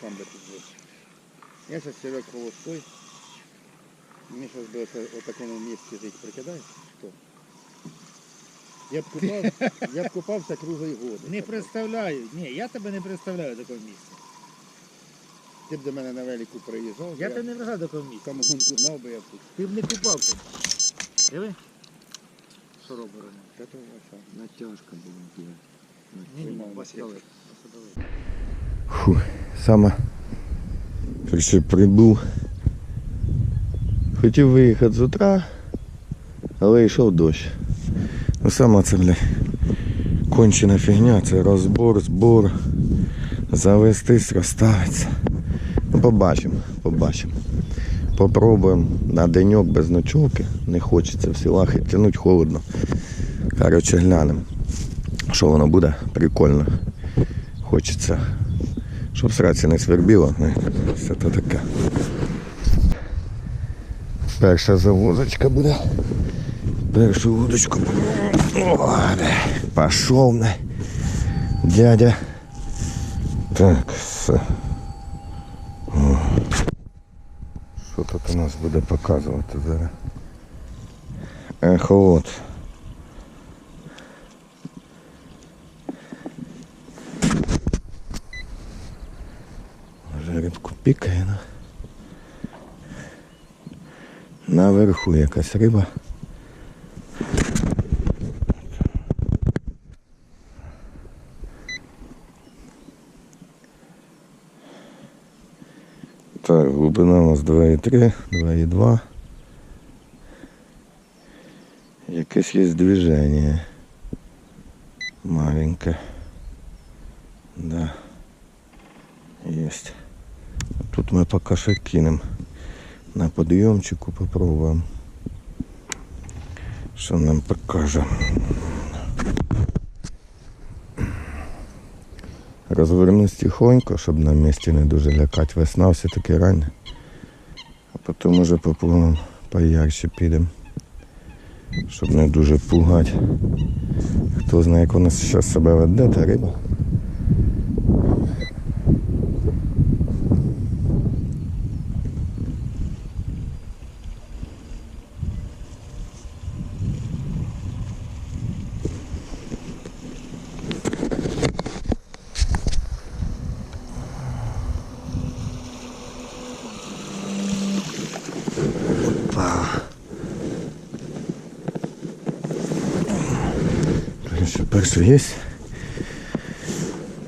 Сам би тут був. Я зараз сірок холостой. Мені зараз би оце в такому місці жити, прикидаєш? Хто? Я б купав, я б купався круглий год. Не представляю. Ні, я тебе не представляю такого місця. Ти б до мене на велику приїжджав, Я тебе не вважаю до такого місця. самогонку знав би я б тут. Ти б не купався. Диви. Що робить Рома? Та то ваша. Натяжка була. Ні, ні, на посадовий. Фу, саме перше прибув. Хотів виїхати з утра, але йшов дощ. Ну сама це, бля, кончена фігня, це розбор, збор, завестись, розставиться. Ну, побачимо, побачимо. Попробуємо на деньок без ночовки. Не хочеться в селах і тянуть холодно. Коротше, глянемо, що воно буде прикольно. Хочеться щоб сраці не свербіло, ну, все то таке. Перша завозочка буде. Першу вудочку. О, де. Пішов не. Дядя. Так, все. О. Що тут у нас буде показувати зараз? Ехолот. Вже рибку пікає. ну. Наверху якась риба. Так, глибина у нас 2,3, 2,2. Якесь є движення. Маленьке. Да. Есть. Тут мы пока что кинем на подъемчику попробуем. Что нам покажет. Розвернусь тихонько, щоб на місці не дуже лякати. Весна все-таки рання. А потім уже попробуємо поярче підемо. Щоб не дуже пугати. Хто знає, як вона зараз себе веде, та риба. Що перше є.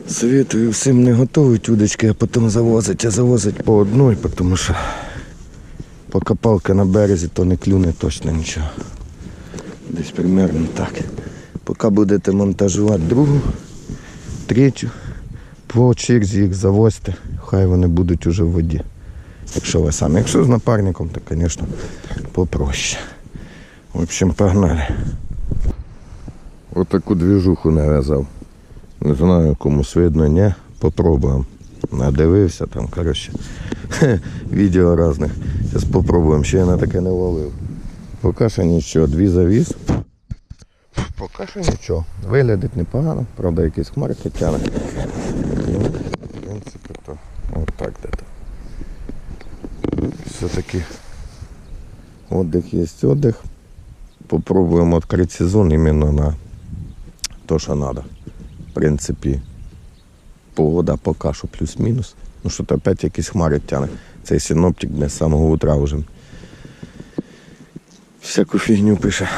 Советую всім не готовить удочки, а потім завозить, а завозить по одній, тому що поки палка на березі, то не клюне точно нічого. Десь примерно так. Поки будете монтажувати другу, третю, по черзі їх завозьте, хай вони будуть уже в воді. Якщо ви самі. Якщо з напарником, то, звісно, попроще. В общем, погнали. Отаку двіжуху нав'язав. Не знаю, комусь видно, ні. Попробуємо. Надивився там, коротше. Відео різних. Зараз попробуємо, ще я на таке не ловив. Поки що нічого, дві завіз. Поки що нічого. Виглядить непогано, правда якісь хмарки тягне. Ну, в принципі, то отак де-то. Все-таки отдих є отдих. Попробуємо відкрити сезон іменно на то, що треба. В принципі, погода поки що плюс-мінус. Ну що то опять якісь хмари тягне. Цей синоптик не з самого утра вже. Всяку фігню пише.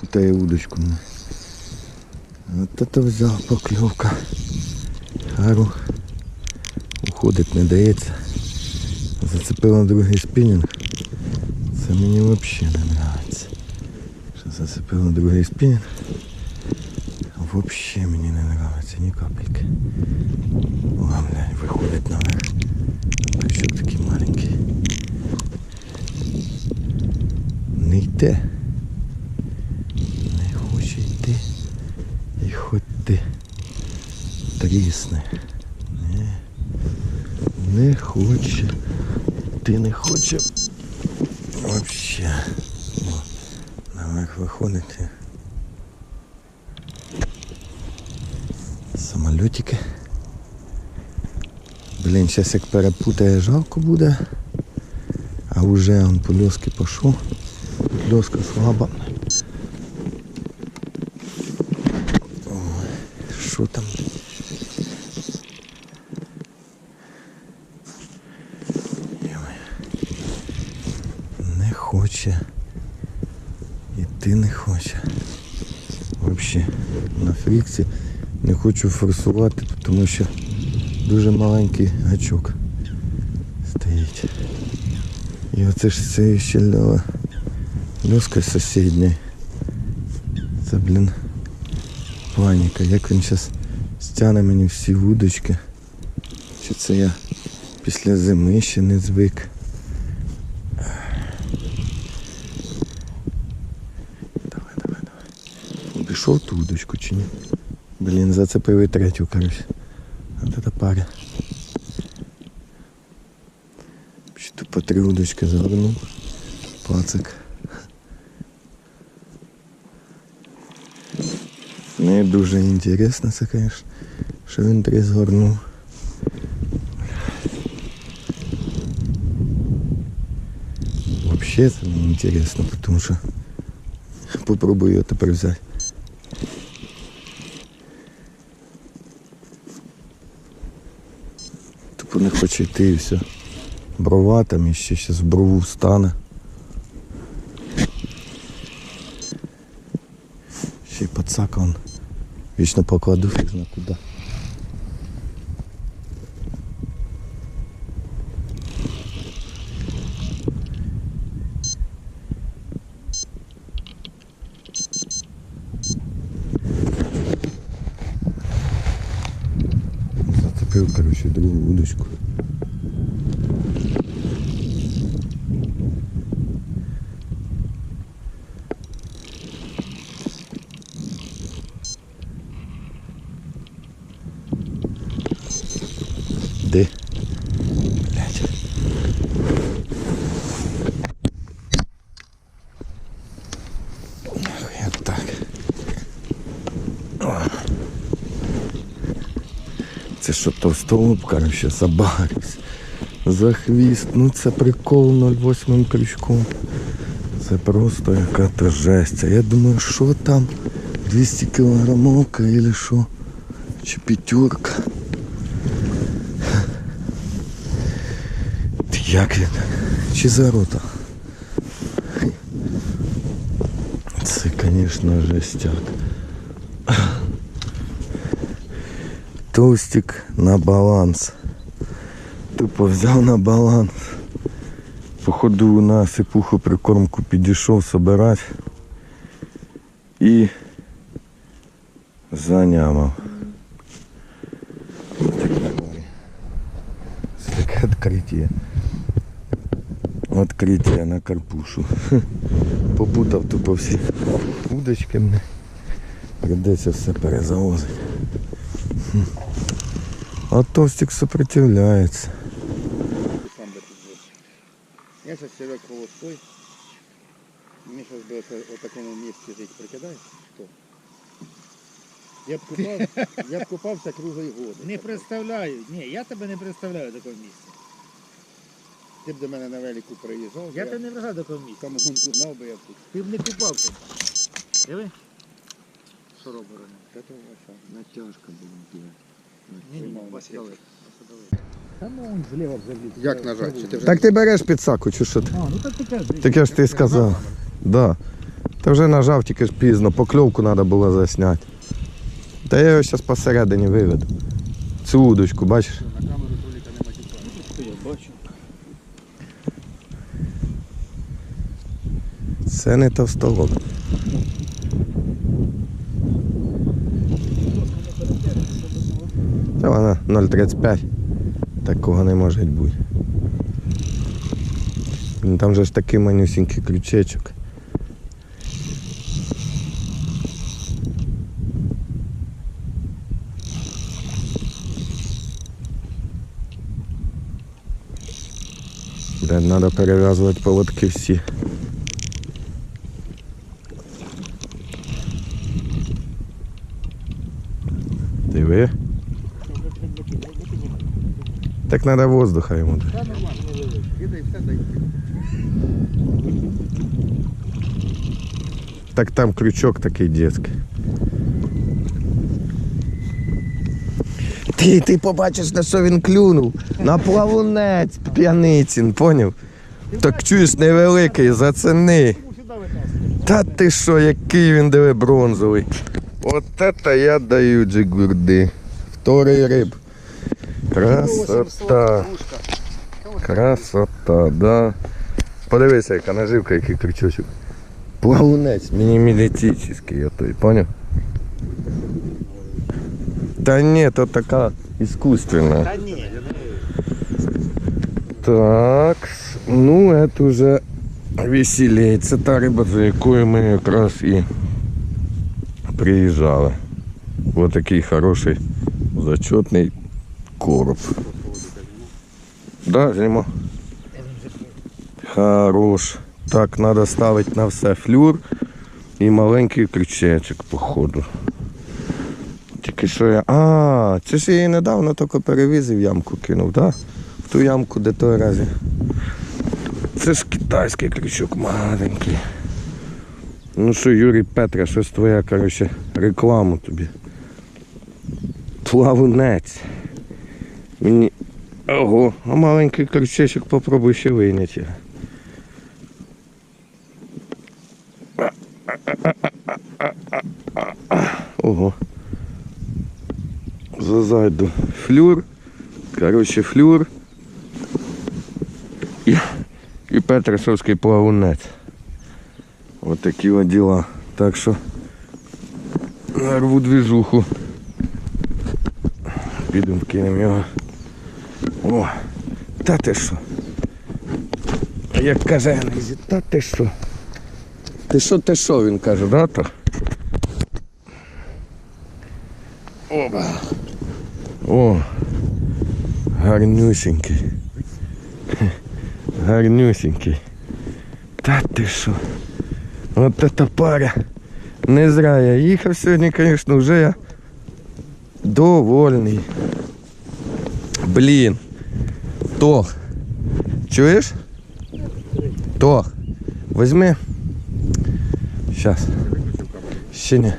Путає удочку. мене. От это взяв покльовка. Гару. Уходить не дається. Зацепив на другий спінінг. Це мені взагалі не подобається. Що зацепив на другий спінінг. вообще мені не нравиться ні капельки. Блядь, виходить наверх. Крючок такий маленький. Не йде. Не хоче йти. І хоч ти трісне. Не, не хоче. Ти не хоче. Вообще. Наверх виходити. Самолетики. Блін, зараз як перепутає, жалко буде. А вже он по льоски пішов. Льоска слаба. Що там? Не хоче. Іти не хоче. Взагалі на фріксі не хочу форсувати, тому що дуже маленький гачок стоїть. І оце ж це ще ля- льоска сусідня. Це, блін, паніка. Як він зараз стягне мені всі вудочки. Чи це я після зими ще не звик. Давай, давай, давай. Пішов ту удочку чи ні? Блін, зацепив і третю, короче. Вот это паря. Ще тут по три удочки загорнув. Пацик. Не дуже інтересно це, конечно, що він три згорнув. Вообще це не інтересно, тому що попробую його тепер взяти. Тупо не хоче йти і все. Брова там і ще в брову встане. Ще й пацака он вічно покладу фіг зна куди. Зацепив, короче, другу удочку. Де? Блять. Так. Це що товстолоб, короче, забарився. За хвіст. Ну це прикол 0,8 крючком. Це просто яка-то жесть. Я думаю, що там? 200 кілограмовка или що? Чи п'ятерка? Як він? Чи за рота? Це, звісно, жестяк. Тостик на баланс. Тупо взяв на баланс. Походу на сипуху прикормку підійшов собирати і занямав. Це таке відкриття. Відкриття на карпушу. Попутав тупо всі удочки мене. Придеться все перезавозити. А тостик сопротивляється. Я зараз себе холостой. Мені зараз би оце в такому місці жити. Прикидаєш? Хто? Я б купав, я б купався круглий год. Не представляю. Ні, я тебе не представляю до такого місця. Ти б до мене на велику приїжджав, Я я тебе не вражаю до такого місця. самогонку знав би я тут. Ти б не купався. Диви. Що Рома? То ваша. Натяжка була. Ні, ні. Посадили. Та ну он зліва вліз. Як нажати? Чи ти вже Так ти береш підсаку, чи що ти? А, ну так ти кажеш. Так я ж ти сказав. Да. Та вже нажав, тільки ж пізно, покльовку треба було засняти. Та я його зараз посередині виведу. Цю удочку, бачиш? на камеру Толіка не матюкає? Я бачу. Це не товстолоб. 0,35. Такого не може бути. Ну, Там же ж такий манюсінький крючечок. Де треба перев'язувати поводки всі. Диви. Так треба воздуха все, дай. Так там крючок такий детський. Ти, ти побачиш, на що він клюнув. На плавунець п'яницін, поняв? Так чуєш невеликий, зацени. Та ти що, який він диви бронзовий. От це я даю джигурди. Вторий риб. Красота. Кружка. Красота, да. Подивися, яка наживка, який крючочок. Плавунець, мінімілітичний, отой, поняв? Та ні, то така іскусственна. Та ні. Так, ну это уже веселей. Це та риба, за якою ми якраз і приїжджали. Ось такий хороший зачетний короб. Да, знімо. Хорош. Так, треба ставити на все флюр і маленький крючечок, походу. Тільки що я. А, це ж я її недавно тільки перевізив, ямку кинув, так? Да? В ту ямку, де той разі. Це ж китайський крючок маленький. Ну що, Юрій Петра, щось твоя, коротше, рекламу тобі. Плавунець. Мені. Ого, а маленький крючечок попробуй ще вийняти. Ого. Зазайду. Флюр. Коротше, флюр. І, і Петрасовський плавунець. От такі от діла. Так що нарву двіжуху. Підемо вкинемо його. О, та ти що? Як каже Енезі, та ти що? Ти що, ти що, він каже, да то? Оба. О, гарнюсінький. Гарнюсінький. Та ти що? От эта пара. Не зря я їхав сьогодні, звісно, вже я довольний. Блін. Тох. Чуєш? Тох. Возьми. Щас. Ще не.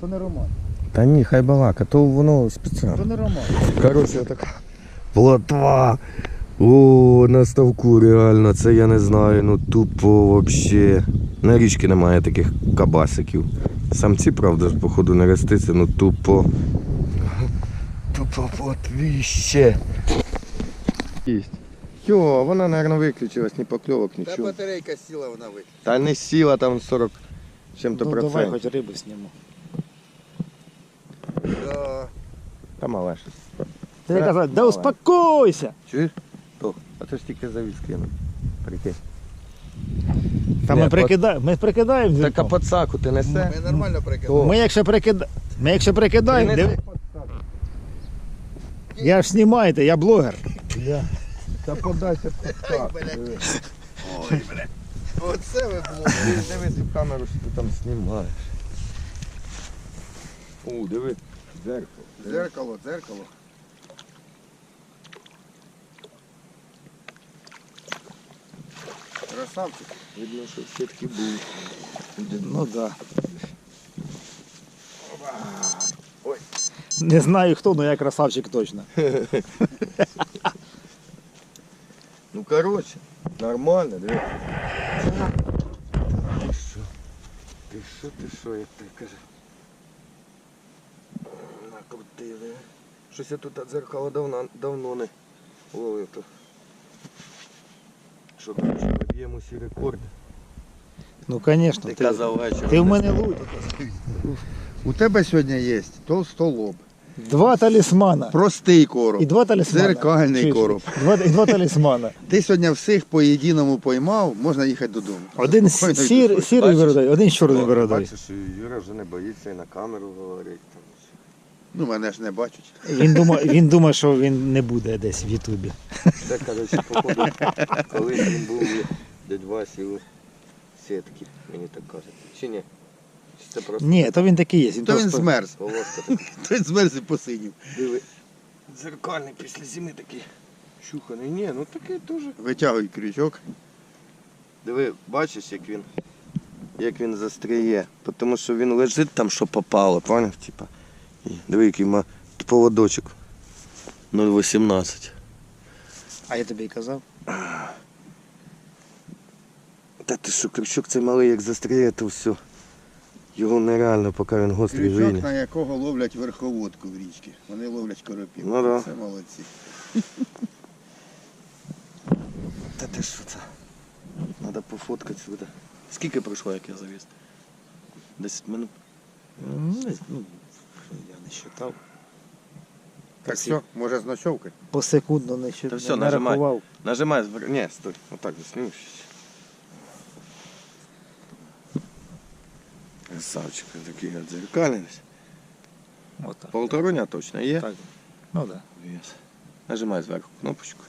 То не роман. Та ні, хай балака, то воно спеціально. То не роман. Коротше, така плотва. О, на ставку реально, це я не знаю, ну тупо вообще. На річки немає таких кабасиків. Самці, правда, ж, походу, не роститься, ну тупо. Тупо плотвіще. Єсть. Йо, вона, мабуть, виключилась, ні покльовок, Та нічого. батарейка сіла, вона ви. Та не сіла там 40 чим-то Ну, давай процентів. хоч рибу зніму. Да. Та мале щось. Ти казав, да успокойся. Чуєш? То, а це ж тільки завіз кинув. Прикинь. Та ми, прикидаємо, ми прикидаємо. Так а зірком. пацаку ти несе? Ми нормально прикинули. Ми якщо прикидаємо, ми якщо прикидаємо, диви. Я ж знімаєте, я блогер. Та подайся. Ой, бля. Оце ви було. Дивись в камеру, що ти там знімаєш. О, диви, дзеркало. Дзеркало, дзеркало. Красавчик. Видно, що все-таки був. Ну да. Ой. Не знаю хто, але я красавчик точно. Ну короче, нормально, диви. Ти що? Ти що, ти що, як ти каже? Накрутили. Щось я тут от дзеркало давно, давно не ловив. Що, короче, поб'ємо всі рекорди. Ну звісно, Ти ти, ти в мене луч. У тебе сьогодні є толстолоб, Два талісмана. простий короб. І два талісмана. Дзеркальний Чуєш? короб. Два, і два талісмана. Ти сьогодні всіх по єдиному поймав, можна їхати додому. Один сір, сірий Бачиш? один з чорною Бачиш, Юра вже не боїться і на камеру говорить. Там. Ну, мене ж не бачать. Він думає, він думає, що він не буде десь в Ютубі. Це, коротше, походу, коли він був дядь Васі у сітки, мені так кажуть. Чи ні? Чи це просто Ні, то він такий є. Він То він просто- змерз. полоска така? То він змерз і посинів. Диви. Дзеркальний після зими такий. Чуханий. Ні, ну такий дуже. Витягуй крючок. Диви, бачиш, як він, як він застряє. Тому що він лежить там, що попало, поняв? Типа. І диви, який ма поводочок. 0,18. А я тобі й казав. Та ти що, крючок цей малий, як застряє, то все. Його нереально, поки він гострий Крючок, вийде. на якого ловлять верховодку в річці. Вони ловлять коропів. Ну да. Це молодці. Та ти що це? Треба пофоткати сюди. Скільки пройшло, як я завіз? 10 минут. Ну, ну, я не считав. Так що, може з ночовки? Посекундно не, щит- Та все, не нажимай. рахував. Нажимай, збер... Ні, стой, отак заснімеш. Красавчик, такий Вот так. Полтороня точно є. Так. Ну. Да. Вес. Нажимай зверху кнопочку.